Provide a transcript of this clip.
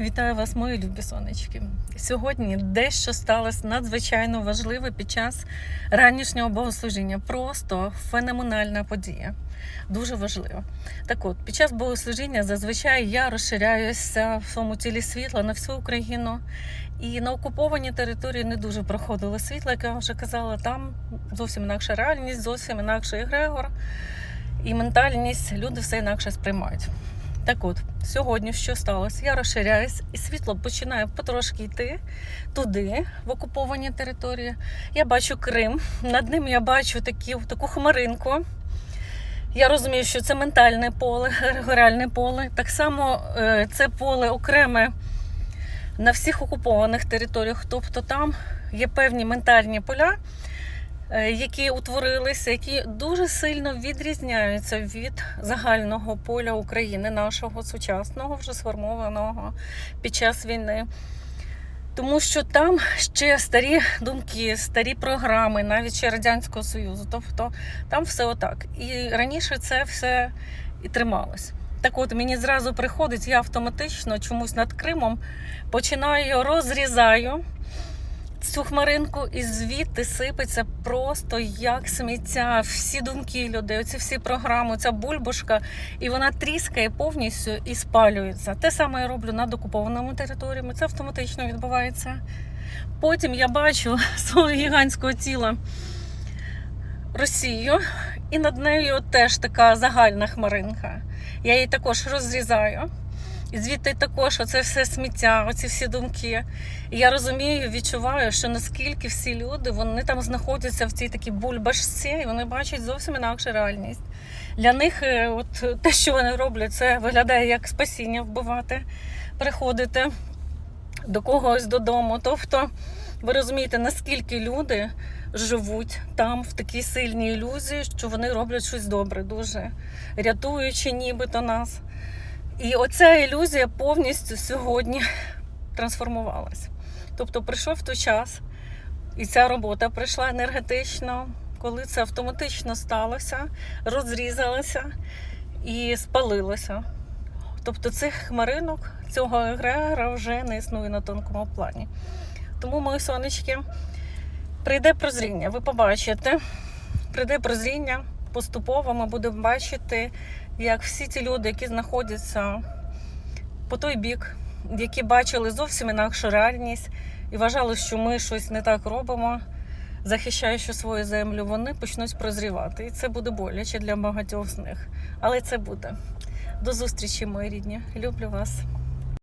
Вітаю вас, мої любі сонечки. Сьогодні дещо сталося надзвичайно важливе під час ранішнього богослужіння. Просто феноменальна подія. Дуже важливо. Так от, під час богослужіння зазвичай я розширяюся в своєму тілі світла на всю Україну. І на окупованій території не дуже проходило світло, як я вже казала, там зовсім інакша реальність, зовсім інакший егрегор і ментальність. Люди все інакше сприймають. Так от, сьогодні що сталося? Я розширяюсь, і світло починає потрошки йти туди, в окуповані території. Я бачу Крим, над ним я бачу такі, таку хмаринку. Я розумію, що це ментальне поле, егрегоріальне поле. Так само е, це поле окреме на всіх окупованих територіях. Тобто там є певні ментальні поля, які утворилися, які дуже сильно відрізняються від загального поля України, нашого сучасного, вже сформованого під час війни. Тому що там ще старі думки, старі програми, навіть ще Радянського Союзу. Тобто там все отак. І раніше це все і трималось. Так от мені зразу приходить, я автоматично чомусь над Кримом починаю розрізаю цю хмаринку, і звідти сипеться просто як сміття. Всі думки людей, оці всі програми, ця бульбашка, і вона тріскає повністю і спалюється. Те саме я роблю над окупованими територіями. Це автоматично відбувається. Потім я бачу свого гігантського тіла Росію, і над нею теж така загальна хмаринка. Я її також розрізаю. І звідти також оце все сміття, оці всі думки. І я розумію, відчуваю, що наскільки всі люди вони там знаходяться в цій такій бульбашці, і вони бачать зовсім інакшу реальність. Для них, е, от те, що вони роблять, це виглядає як спасіння вбивати, приходити до когось додому. Тобто, ви розумієте, наскільки люди живуть там в такій сильній ілюзії, що вони роблять щось добре, дуже рятуючи нібито нас. І оця ілюзія повністю сьогодні трансформувалася. Тобто прийшов той час, і ця робота прийшла енергетично, коли це автоматично сталося, розрізалося і спалилося. Тобто цих хмаринок, цього егрегора вже не існує на тонкому плані. Тому, мої сонечки, прийде прозріння, ви побачите, прийде прозріння, поступово ми будемо бачити, як всі ті люди, які знаходяться по той бік, які бачили зовсім інакшу реальність і вважали, що ми щось не так робимо, захищаючи свою землю, вони почнуть прозрівати. І це буде боляче для багатьох з них. Але це буде. До зустрічі, мої рідні. Люблю вас.